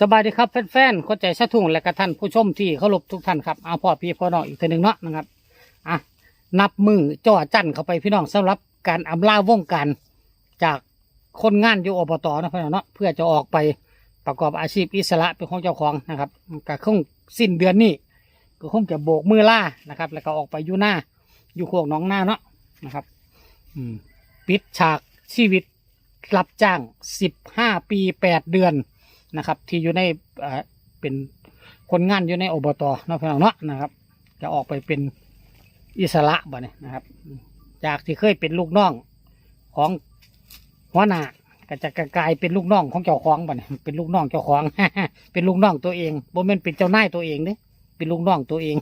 สบายดีครับแฟนๆเข้าใจชะทุ่งและกระท่านผู้ชมที่เคารพทุกท่านครับเอาพ่อพี่พ่อน้องอีกทีหนึ่งเนาะนะครับอะนับมือจ่อจันเข้าไปพี่น้องสำหรับการอำลาวงการจากคนงานอยู่อบตนะพี่น้องเนาะเพื่อจะออกไปประกอบอาชีพอิสระเป็นของเจ้าของนะครับก็คงสิ้นเดือนนี้ก็คงจะโบกมือล่านะครับ แล้วก็ออกไปอยู่หน้าอยู่โคกหน้องหน้าเนาะนะครับอืมปิดฉากชีวิตรับจ้างสิบห้าปีแปดเดือน นะครับ ที่อยู่ในเป็นคนงานอยู่ในอบตเนาะพี่น้องเนาะนะครับ จะออกไปเป็นอิสระบ่เนี่ยนะครับ จากที่เคยเป็นลูกน้องของหัวหน้าก็จะกลายเป็นลูกน้องของเจ้าของบ่เนี่ยเป็นลูกน้องเจ้าของ เป็นลูกน้องตัวเองบ่แม่นเป็นเจ้านายตัวเองเด้เป็นลูกน้องตัวเอง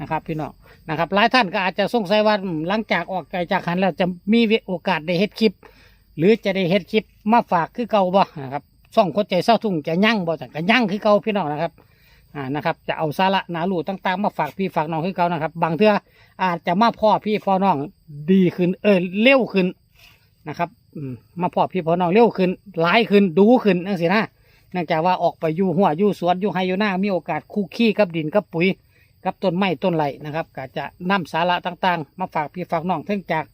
นะครับ พี่น้องนะครับหลายท่านก็อาจจะสงสัยว่าหลังจากออกไกลจากหันแล้วจะมีโอกาสได้เฮ็ดคลิป หรือจะได้เฮ็ดคลิปมาฝากคือเก่าบ่นะครับ ส่องคนใจเศร้าทุ่งจะยั่งบ่จังก็ยั่งคือเก่าพี่น้องนะครับอ่านะครับ จะเอาสาระนาลูต่างๆ มาฝากพี่ฝากน้องคือเก่านะครับ บางเทื่ออาจจะมาพ่อพี่พ่อน้องดีขึ้น เออเร็วขึ้นนะครับอืมมาพ่อพี่พ่อน้องเร็วขึ้นหลายขึ้นดูขึ้นนั่นสินะเนื่องจากว่าออกไปอยู่หัวอยู่สวนอยู่ไฮอยู่หน้ามีโอกาสคุกคีกับดินกับปุ๋ยกับต้นไม้ต้นไหลนะครับก็จะนำสาระต่างๆ มาฝากพี่ฝากน้องเท่งจาก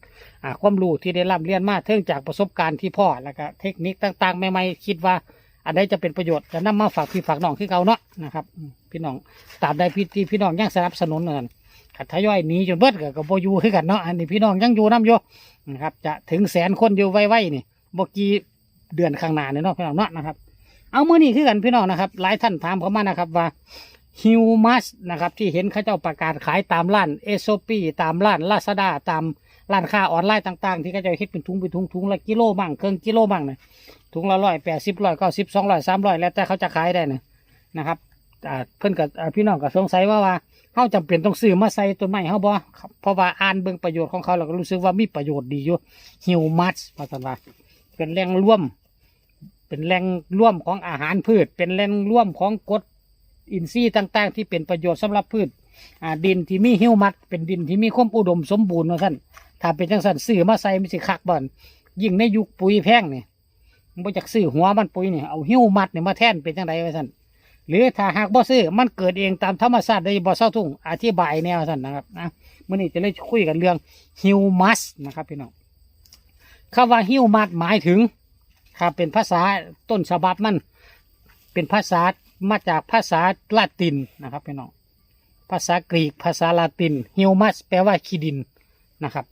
ความรู้ที่ได้ร่ำเรียนมาเท่งจากประสบการณ์ที่พ่อแล้วก็เทคนิคต่างๆใหม่ๆคิดว่า อันใดจะเป็นประโยชน์จะนำมาฝากพี่ฝากน้องคือเก่าเนาะนะครับพี่น้องตราบใดพี่ที่พี่น้องยังสนับสนุนกันขัดทยอยหนีจนเบิดก็กับโบยูคือกันเนาะอันนี้พี่น้องยังอยู่น้ำอยู่นะครับ จะถึงแสนคนอยู่ไวๆนี่บกีเดือนข้างหน้าเนี่ยเนาะพี่น้องเนาะนะครับ เอามือนี้คือกันพี่น้องนะครับ หลายท่านถามเข้ามานะครับว่าฮิวมัสนะครับที่เห็นเขาเจ้าประกาศขายตามร้านเอโซปีตามร้านลาซาด้าตาม ร้านค้าออนไลน์ต่าง ๆ ที่เขาจะเฮ็ดเป็นถุงเป็นถุงถุงละกิโลบ้างเครื่องกิโลบ้างเนี่ยถุงละร้อยแปดสิบร้อยเก้าสิบสองร้อยสามร้อยแล้วแต่เขาจะขายได้นะนะครับอ่เพื่อนกับพี่น้องก็สงสัยว่าว่าเขาจำเป็นต้องซื้อมาใส่ต้นไม้เขาบ่เพราะว่าอ่านเบิ่งประโยชน์ของเขาเราก็รู้สึกว่ามีประโยชน์ดีอยู่ฮิวมัสภาษาว่าเป็นแหล่งร่วม เป็นแหล่งร่วมของอาหารพืช เป็นแหล่งร่วมของกรดอินทรีย์ต่าง ๆ ที่เป็นประโยชน์สำหรับพืชดินที่มีฮิวมัสเป็นดินที่มีความอุดมสมบูรณ์นะท่าน ถ้าเป็นจังสันซื้อมาใส่ไม่สิคักบ่อนยิ่งในยุคปุ๋ยแพงเนี่ยบ่จากซื้อหัวมันปุ๋ยเนี่ยเอาหิ้วมัดเนี่ยมาแทนเป็นจังไดไว้สันหรือถ้าหากบ่ซื้อมันเกิดเองตามธรรมชาติได้บ่เศร้าทุ่งอธิบายแนวสันนะครับนะมื้อนี้จะเลยคุยกันเรื่องฮิวมัสนะครับพี่น้องคำว่าฮิวมัสหมายถึงครับเป็นภาษาต้นฉบับมัน เป็นภาษามาจากภาษาลาตินนะครับพี่น้องภาษากรีกภาษาลาตินฮิวมัสแปลว่าขี้ดินนะครับ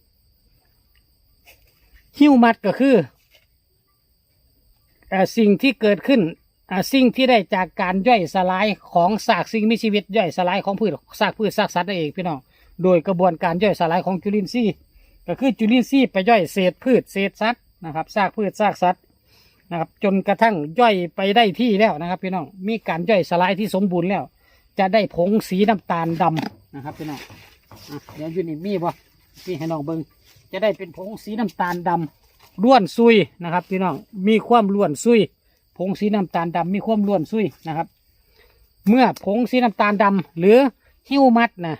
ฮิวมัสก็คืออสิ่งที่เกิดขึ้นสิ่งที่ได้จากการย่อยสลายของซากสิ่งมีชีวิตย่อยสลายของพืชซากพืชซากสัตว์นั่นเองพี่น้องโดยกระบวนการย่อยสลายของจุลินทรีย์ก็คือจุลินทรีย์ไปย่อยเศษพืชเศษสัตว์นะครับซากพืชซากสัตว์นะครับจนกระทั่งย่อยไปได้ที่แล้วนะครับพี่น้องมีการย่อยสลายที่สมบูรณ์แล้ว จะได้ผงสีน้ำตาลดำนะครับพี่น้องเดี๋ยวยูนี่มีบ่พี่ให้น้องเบิ้ง จะได้เป็นผงสีน้ำตาลดำล้วนซุยนะครับพี่น้องมีความล้วนซุย ผงสีน้ำตาลดำมีความล้วนซุยนะครับ เมื่อผงสีน้ำตาลดำหรือฮิวมัสนะ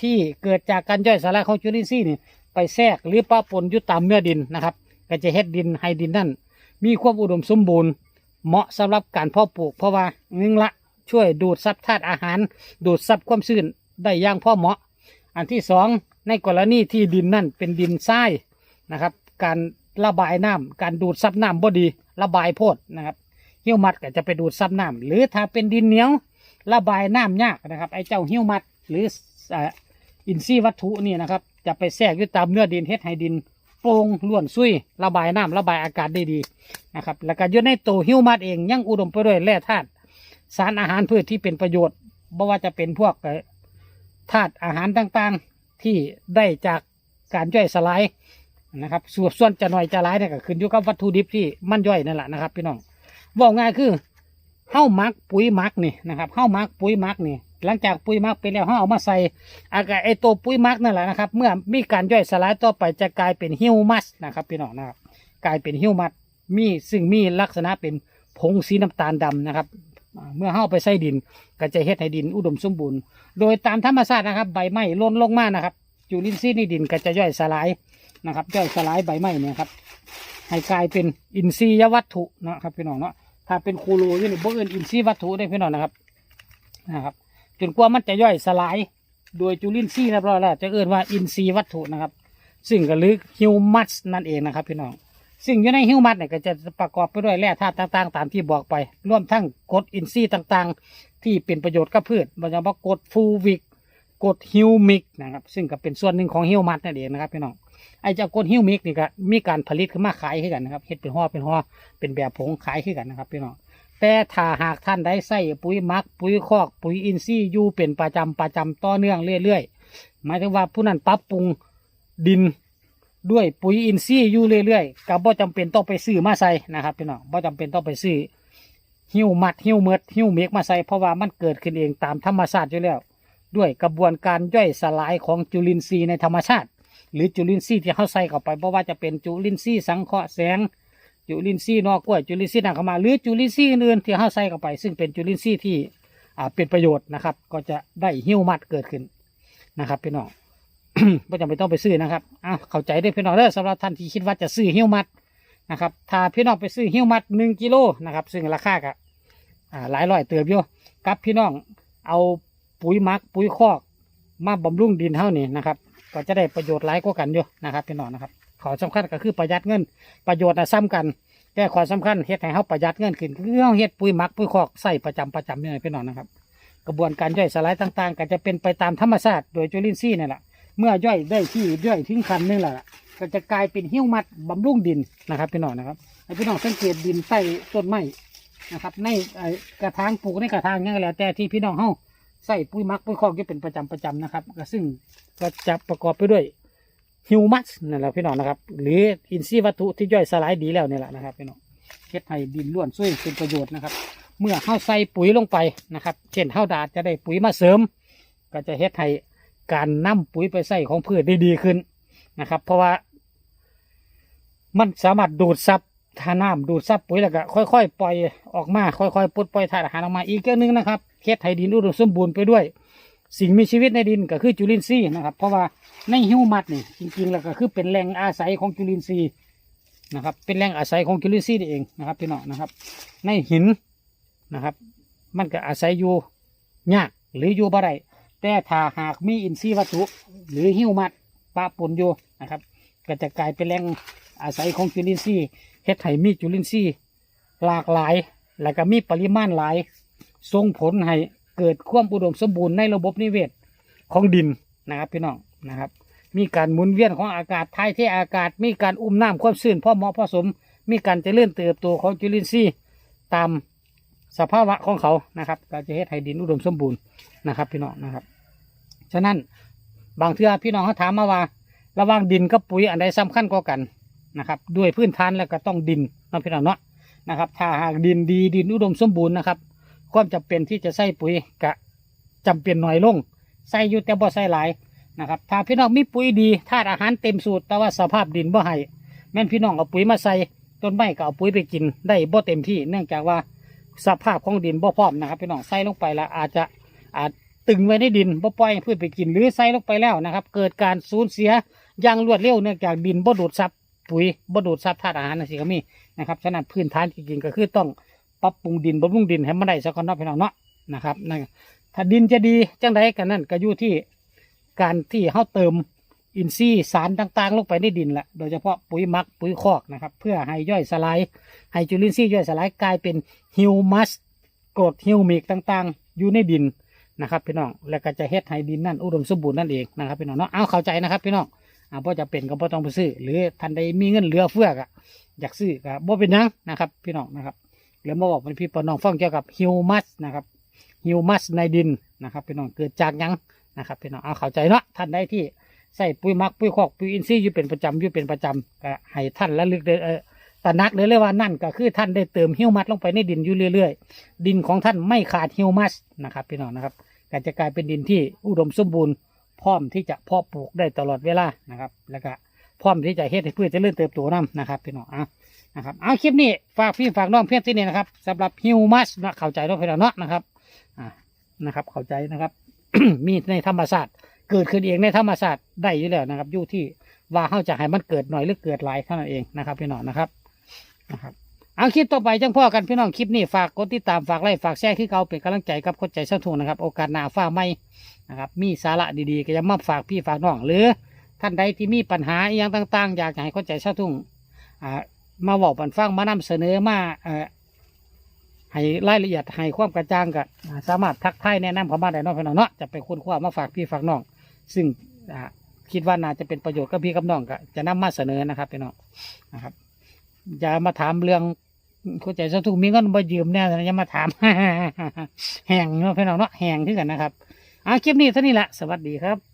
ที่เกิดจากการย่อยสลายของจุลินทรีย์นี่ไปแทรกหรือปะปนอยู่ตามเนื้อดินนะครับ ก็จะเฮ็ดดินให้ดินนั่นมีความอุดมสมบูรณ์ เหมาะสำหรับการเพาะปลูก เพราะว่าหนึ่งละช่วยดูดซับธาตุอาหาร ดูดซับความชื้นได้อย่างพอเหมาะ อันที่สอง ในกรณีที่ดินนั่นเป็นดินทรายนะครับ การระบายน้ำการดูดซับน้ำบ่ดี ระบายโพดนะครับหิ้วมัดก็จะไปดูดซับน้ำหรือถ้าเป็นดินเหนียวระบายน้ำยากนะครับไอ้เจ้าหิ้วมัดหรืออินทรีย์วัตถุนี่นะครับจะไปแทรกอยู่ตามเนื้อดินเฮ็ดให้ดินโปร่งล้วนซุยระบายน้ำระบายอากาศได้ดีนะครับแล้วก็อยู่ในตัวหิ้วมัดเองยังอุดมไปด้วยแร่ธาตุสารอาหารพืชที่เป็นประโยชน์ไม่ว่าจะเป็นพวกธาตุอาหารต่างๆ ที่ได้จากการย่อยสลายนะครับส่วนส่วนจะหน่อยจะร้ายเนี่ยก็ขึ้นอยู่กับวัตถุดิบที่มันย่อยนั่นแหละนะครับพี่น้องบอกง่ายคือเฮ้ามักปุ๋ยมักนี่นะครับเฮ้ามักปุ๋ยมักนี่ หลังจากปุ๋ยมักไปแล้วเฮ้าเอามาใส่อากาไอตัวปุ๋ยมักนั่นแหละนะครับ เมื่อมีการย่อยสลายต่อไปจะกลายเป็นฮิวมัสนะครับพี่น้องนะครับกลายเป็นฮิวมัสมีซึ่งมีลักษณะเป็นผงสีน้ำตาลดำนะครับ เมื่อเฮ้าไปใส่ดินก็จะเฮ็ดให้ดินอุดมสมบูรณ์ โดยตามธรรมชาตินะครับ ใบไม้ล่นลงมานะครับจุลินทรีย์ในดินก็จะย่อยสลายนะครับ ย่อยสลายใบไม้เนี่ยครับให้กลายเป็นอินทรียวัตถุนะครับพี่น้องเนาะถ้าเป็นคูโรยู่นี่บ่เอิ้นอินทรีย์วัตถุได้พี่น้องนะครับนะครับจนกว่ามันจะย่อยสลาย โดยจุลินทรีย์เรียบร้อยแล้วจะเอิ้นว่าอินทรีย์วัตถุนะครับ ซึ่งก็ลึกฮิวมัสนั่นเองนะครับพี่น้อง ซึ่งอยู่ในฮิวมัสเนี่ยก็จะประกอบไปด้วยแร่ธาตุต่างๆ ตามที่บอกไป รวมทั้งกรดอินทรีย์ต่างๆ ที่เป็นประโยชน์กับพืชโดยเฉพาะกรดฟูวิกกรดฮิวมิกนะครับ ซึ่งก็เป็นส่วนหนึ่งของฮิวมัสนั่นเองนะครับพี่น้องไอ้เจ้ากรดฮิวมิกนี่ก็มีการผลิตขึ้นมาขายขึ้กันนะครับเฮ็ดเป็นห่อเป็นห่อเป็นแบบผงขายขึ้กันนะครับพี่น้องแต่ถ้าหากท่านได้ใส่ปุ๋ยมัก ปุ๋ยคอก ปุ๋ยอินทรีย์อยู่เป็นประจำประจำต่อเนื่องเรื่อยๆหมายถึงว่าผู้นั้นปรับปรุงดิน ด้วยปุ๋ยอินทรีย์อยู่เรื่อยๆก็บ่จำเป็นต้องไปซื้อมาใส่นะครับพี่น้องบ่จำเป็นต้องไปซื้อหิวมัดหิวเมือดหิวเมกมาใส่เพราะว่ามันเกิดขึ้นเองตามธรรมชาติอยู่แล้ว ด้วยกระบวนการย่อยสลายของจุลินทรีย์ในธรรมชาติ หรือจุลินทรีย์ที่เขาใส่เข้าไปเพราะว่าจะเป็นจุลินทรีย์สังเคราะห์แสงจุลินทรีย์นอกกล้วยจุลินทรีย์นางขามาหรือจุลินทรีย์อื่นที่เขาใส่เข้าไป ซึ่งเป็นจุลินทรีย์ที่อ่าเป็นประโยชน์นะครับ ก็จะได้หิวมัดเกิดขึ้นนะครับพี่น้อง ไม่จำเป็นต้องไปซื้อนะครับอะเข้าใจได้พี่น้องเด้อสำหรับท่านที่คิดว่าจะซื้อหิวมัดนะครับถ้าพี่น้องไปซื้อหิวมัดหนึ่งกิโลนะครับ ซึ่งราคาก็อ่าหลายร้อยเติบอยู่กับพี่น้องเอาปุ๋ยมักปุ๋ยคอกมาบำรุงดินเท่านี้นะครับ ก็จะได้ประโยชน์หลายกว่ากันอยู่นะครับพี่น้องนะครับขอสำคัญก็คือประหยัดเงินประโยชน์นะซ้ำกันแต่ความสำคัญเฮ็ดให้เขาประหยัดเงินขึ้นคือเขาเฮ็ดปุ๋ยมักปุ๋ยคอกใส่ประจำประจำนี่แหละพี่น้องนะครับ กระบวนการย่อยสลายต่างๆ ก็จะเป็นไปตามธรรมชาติโดยจุลินทรีย์นี่แหละ เมื่อย่อยได้ที่ย่อยทิ้งคันนึงแหละก็จะกลายเป็นหิ้วมัดบำรุงดินนะครับพี่น้องนะครับให้พี่น้องสังเกตดินใต้ต้นไม้นะครับ ในกระถางปลูกในกระถางนี่ก็แล้วแต่ที่พี่น้องเฮาใส่ปุ๋ยมักปุ๋ยคอกอยู่เป็นประจำประจำนะครับก็ซึ่งก็จะประกอบไปด้วยฮิวมัสนั่นแหละพี่น้องนะครับ หรืออินทรีย์วัตถุที่ย่อยสลายดีแล้วนี่แหละนะครับพี่น้องเฮ็ดให้ดินล้วนช่วยเป็นประโยชน์นะครับ เมื่อเข้าใส่ปุ๋ยลงไปนะครับ เช่นเข้าดาดจะได้ปุ๋ยมาเสริม ก็จะเฮ็ดให้ การนำปุ๋ยไปใส่ของพืชได้ดีขึ้นนะครับ เพราะว่า มันสามารถดูดซับทาน้ำดูดซับปุ๋ยแล้วก็ค่อยๆปล่อยออกมาค่อยๆปลดปล่อยธาตุอาหารออกมาอีกเรื่องหนึงนะครับเฮ็ดให้ดินอุดมสมบูรณ์ไปด้วย สิ่งมีชีวิตในดินก็คือจุลินทรีย์นะครับ เพราะว่าในหิวมัดนี่จริงๆแล้วก็คือเป็นแหล่งอาศัยของจุลินทรีย์นะครับ เป็นแหล่งอาศัยของจุลินทรีย์เองนะครับพี่น้องนะครับ ในหินนะครับ มันก็อาศัยอยู่ยากหรืออยู่บ่ได้ แต่ถ้าหากมีอินทรีย์วัตถุ หรือหิวมัดปะปนอยู่นะครับ ก็จะกลายเป็นแหล่งอาศัยของจุลินทรีย์เฮ็ดให้มีจุลินทรีย์หลากหลาย และก็มีปริมาณหลายส่งผลให้เกิดความอุดมสมบูรณ์ในระบบนิเวศของดินนะครับพี่น้องนะครับ มีการหมุนเวียนของอากาศท้ายเทอากาศ มีการอุ้มน้ำความชื้นพ่อเหมาะพอสม มีการเจริญเติบโตของจุลินทรีย์ตาม สภาวะของเขานะครับก็จะเฮ็ดให้ดินอุดมสมบูรณ์นะครับ พี่น้องนะครับ ฉะนั้นบางเทื่อพี่น้องเขาถามมาว่า ระหว่างดินกับปุ๋ยอันใดสำคัญกว่ากันนะครับ ด้วยพื้นฐานแล้วก็ต้องดินนะพี่น้องเนาะนะครับ ถ้าหากดินดีดินอุดมสมบูรณ์นะครับความจำเป็นที่จะใส่ปุ๋ยกะจำเป็นน้อยลงใส่อยู่แต่บ่ใส่หลายนะครับ ถ้าพี่น้องมีปุ๋ยดีธาตุอาหารเต็มสูตรแต่ว่าสภาพดินบ่ให้แม่นพี่น้องเอาปุ๋ยมาใส่ต้นไม้ก็เอาปุ๋ยไปกินได้บ่เต็มที่เนื่องจากว่า สภาพของดินบ่พร้อมนะครับพี่น้องใส่ลงไปแล้วอาจจะอาจตึงไว้ในดินบ่ปล่อยให้พืชไปกินหรือใส่ลงไปแล้วนะครับ เกิดการสูญเสียอย่างรวดเร็วเนื่องจากดินบ่ดูดซับปุ๋ยบ่ดูดซับธาตุอาหารนั่นสิก็มีนะครับฉะนั้นพื้นฐานจริงๆก็คือต้องปรับปรุงดินบำรุงดินให้มันได้สักก่อนเนาะพี่น้องเนาะนะครับถ้าดินจะดีจังไดกันนั่นก็อยู่ที่การที่เขาเติม อินทรีย์สารต่างๆ ลงไปในดินแหละโดยเฉพาะปุ๋ยมักปุ๋ยคอกนะครับ เพื่อให้ย่อยสลายให้จุลินทรีย์ย่อยสลายกลายเป็นฮิวมัสกรดฮิวมิกต่างๆ อยู่ในดินนะครับพี่น้องแล้วก็จะเฮ็ดให้ดินนั่นอุดมสมบูรณ์นั่นเองนะครับพี่น้องเนาะเอาเข้าใจนะครับพี่น้องอ่าพอจะเป็นก็บ่ต้องไปซื้อ หรือท่านใดมีเงินเหลือเฟือกอะอยากซื้อก็บ่เป็นหยังนะครับ พี่น้องนะครับหรือมาบอกเป็นพี่ปอน้องฟังเกี่ยวกับฮิวมัสนะครับฮิวมัสในดินนะครับพี่น้องเกิดจากยังนะครับพี่น้องเอาเข้าใจเนาะท่านใดที่ ใส่ปุ๋ยมักปุ๋ยคอกปุ๋ยอินทรีย์อยู่เป็นประจำอยู่เป็นประจำก็ให้ท่านระลึกได้เออตระหนักเลยเลยว่านั่นก็คือท่านได้เติมฮิวมัสลงไปในดินอยู่เรื่อยๆ ดินของท่านไม่ขาดฮิวมัสนะครับพี่น้องนะครับก็จะกลายเป็นดินที่อุดมสมบูรณ์ พร้อมที่จะเพาะปลูกได้ตลอดเวลานะครับ แล้วก็พร้อมที่จะเฮ็ดให้พืชเริญเติบโตนํนะครับพี่น้องอะนะครับเอาคลิปนี้ฝากพี่ฝากน้องเพียงที่นี่นะครับสำหรับฮิวมัสนะเข้าใจเนาะพี่น้องเนาะนะครับอ่านะครับ เข้าใจนะครับ มีในธรรมศาสตร์ เกิดขึ้นเองในธรรมศาสตร์ได้อยู่แล้วนะครับอยู่ที่ว่าเขาจะให้มันเกิดหน่อยหรือเกิดหลายเท่านั้นเองนะครับพี่น้องนะครับนะครับเอาคลิปต่อไปจังพ่อกันพี่น้องคลิปนี้ฝากกดติดตามฝากไลค์ฝากแชร์คือเขาเป็นกำลังใจกับคนใจเช่าทุ่งนะครับ โอกาสหน้าฟ้าไม่นะครับมีสาระดีๆก็จะมาฝากพี่ฝากน้องหรือท่านใดที่มีปัญหาอย่างต่าง ๆ อยากให้คนใจเช่าทุ่งอ่ามาบอกปันฟังมานำเสนอมาเอ่อให้รายละเอียดให้ความกระจ่างก็อ่าสามารถทักทายแนะนำเขามาได้เนอกพี่น้องเนาะจะไปค้นคว้ามาฝากพี่ฝากน้อง ซึ่งคิดว่าน่าจะเป็นประโยชน์กับพี่กับน้องก็จะนำมาเสนอนะครับพี่น้องนะครับ อย่ามาถามเรื่องเข้าใจซะทุกมีเงินบ่ยืมแน่นะอย่ามาถามแห่งเนาะพี่น้องเนาะแห่งที่กันนะครับอ่าคลิปนี้เท่านี้แหละสวัสดีครับ